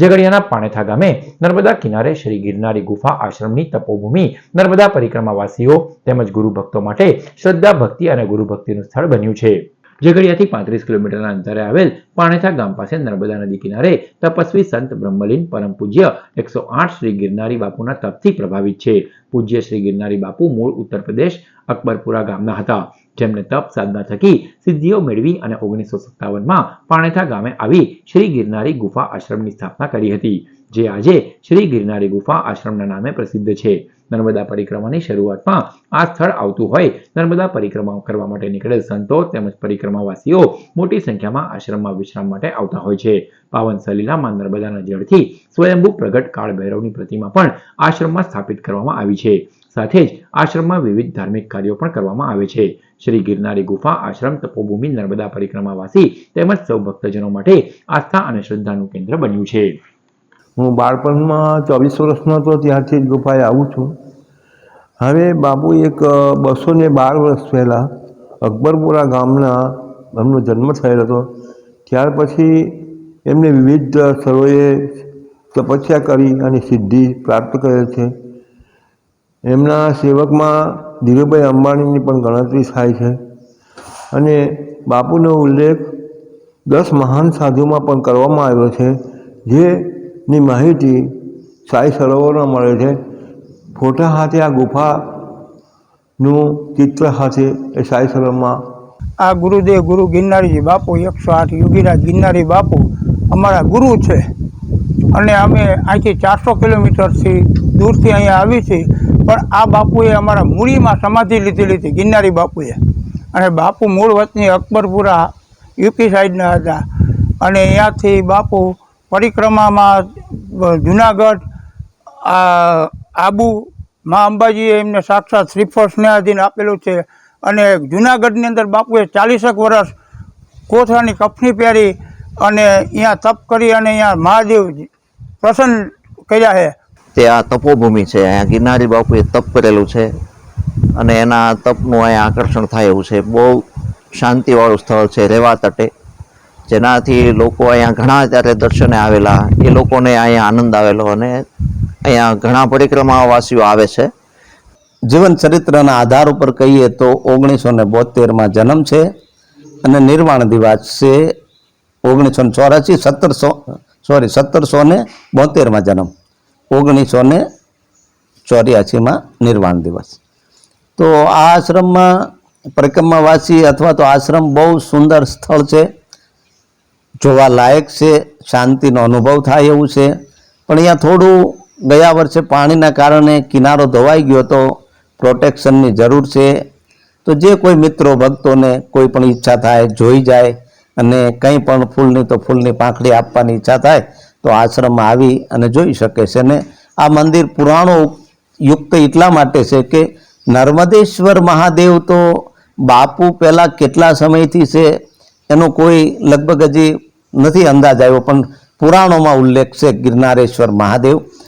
ઝઘડિયાના પાણેથા ગામે નર્મદા કિનારે શ્રી ગિરનારી ગુફા આશ્રમની તપોભૂમિ નર્મદા પરિક્રમાવાસીઓ તેમજ ગુરુ ભક્તો માટે શ્રદ્ધા, ભક્તિ અને ગુરુ ભક્તિનું સ્થળ બન્યું છે. ઝઘડિયાથી પાંત્રીસ કિલોમીટરના અંતરે આવેલ પાણેથા ગામ પાસે નર્મદા નદી કિનારે તપસ્વી સંત બ્રહ્મલીન પરમ પૂજ્ય એકસો આઠ શ્રી ગિરનારી બાપુના તપથી પ્રભાવિત છે. પૂજ્ય શ્રી ગિરનારી બાપુ મૂળ ઉત્તર પ્રદેશ અકબરપુરા ગામના હતા. જેમને તપ સાધના થકી સિદ્ધિઓ મેળવી અને ઓગણીસો સત્તાવનમાં પાણેથા ગામે આવી શ્રી ગિરનારી ગુફા આશ્રમની સ્થાપના કરી હતી, જે આજે શ્રી ગિરનારી ગુફા આશ્રમના નામે પ્રસિદ્ધ છે. નર્મદા પરિક્રમાની શરૂઆતમાં આ સ્થળ આવતું હોય, નર્મદા પરિક્રમા કરવા માટે નીકળેલ સંતો તેમજ પરિક્રમાવાસીઓ મોટી સંખ્યામાં આશ્રમમાં વિશ્રામ માટે આવતા હોય છે. પાવન સલીલામાં નર્મદાના જળથી સ્વયંભૂ પ્રગટ કાળ ભૈરવની પ્રતિમા પણ આશ્રમમાં સ્થાપિત કરવામાં આવી છે. સાથે જ આશ્રમમાં વિવિધ ધાર્મિક કાર્યો પણ કરવામાં આવે છે. શ્રી ગિરનારી ગુફા આશ્રમ તપોભૂમિ નર્મદા પરિક્રમાવાસી તેમજ સૌ ભક્તજનો માટે આસ્થા અને શ્રદ્ધાનું કેન્દ્ર બન્યું છે. હું બાળપણમાં ચોવીસ વર્ષનો હતો, ત્યારથી જ ગુફાએ આવું છું. હવે બાપુ એક બસો ને બાર વર્ષ પહેલાં અકબરપુરા ગામના એમનો જન્મ થયેલો હતો. ત્યાર પછી એમને વિવિધ સ્થળોએ તપસ્યા કરી અને સિદ્ધિ પ્રાપ્ત કરેલ છે. એમના સેવકમાં ધીરુભાઈ અંબાણીની પણ ગણતરી થાય છે. અને બાપુનો ઉલ્લેખ દસ મહાન સાધુમાં પણ કરવામાં આવ્યો છે, જેની માહિતી સાઈ સરોવરમાં મળે છે. ફોટા હાથે આ ગુફાનું ચિત્ર સાથે એ સાઈ સરોવરમાં આ ગુરુદેવ ગુરુ ગિરનારીજી બાપુ, એકસો આઠ યોગીરાજ ગિરનારી બાપુ અમારા ગુરુ છે. અને અમે અહીંથી ચારસો કિલોમીટરથી દૂરથી અહીંયા આવી છીએ. પણ આ બાપુએ અમારા મૂળીમાં સમાધિ લીધેલી હતી ગિરનારી બાપુએ. અને બાપુ મૂળ વતની અકબરપુરા યુપી સાઈડના હતા. અને અહીંયાથી બાપુ પરિક્રમામાં જુનાગઢ આબુ, મા અંબાજીએ એમને સાક્ષાત શ્રીફળ સ્નેહાધીન આપેલું છે. અને જુનાગઢની અંદર બાપુએ ચાલીસેક વર્ષ કોથળાની કફની પહેરી અને અહીંયા તપ કરી અને અહીંયા મહાદેવ પ્રસન્ન કર્યા છે. તે આ તપોભૂમિ છે. અહીંયા ગિરનારી બાપુએ તપ કરેલું છે અને એના તપનું અહીંયા આકર્ષણ થાય એવું છે. બહુ શાંતિવાળું સ્થળ છે, રેવા તટે. જેનાથી લોકો અહીંયા ઘણા ત્યારે દર્શને આવેલા. એ લોકોને અહીંયા આનંદ આવેલો અને અહીંયા ઘણા પરિક્રમાવાસીઓ આવે છે. જીવન ચરિત્રના આધાર ઉપર કહીએ તો ઓગણીસો ને બોતેરમાં જન્મ છે અને નિર્વાણ દિવસ છે ઓગણીસો ને ચોરાસી, સત્તરસો સોરી સત્તરસો ને બોતેરમાં જન્મ. ઓગણીસો ને ચોર્યાસીમાં નિર્વાણ દિવસ. તો આ આશ્રમમાં પરિક્રમાવાસી અથવા તો આશ્રમ બહુ સુંદર સ્થળ છે. જોવા લાયક છે, શાંતિનો અનુભવ થાય એવું છે. પણ અહીંયા થોડું ગયા વર્ષે પાણીના કારણે કિનારો ધોવાઈ ગયો તો પ્રોટેક્શનની જરૂર છે. તો જે કોઈ મિત્રો, ભક્તોને કોઈ પણ ઈચ્છા થાય, જોઈ જાય અને કંઈ પણ ફૂલની તો ફૂલની પાંખડી આપવાની ઈચ્છા થાય તો આશ્રમમાં આવી અને જોઈ શકે છે અને આ મંદિર પુરાણો યુક્ત એટલા માટે છે કે નર્મદેશ્વર મહાદેવ તો બાપુ પહેલાં કેટલા સમયથી છે એનો કોઈ લગભગ હજી નથી અંદાજ આવ્યો, પણ પુરાણોમાં ઉલ્લેખ છે ગિરનારેશ્વર મહાદેવ.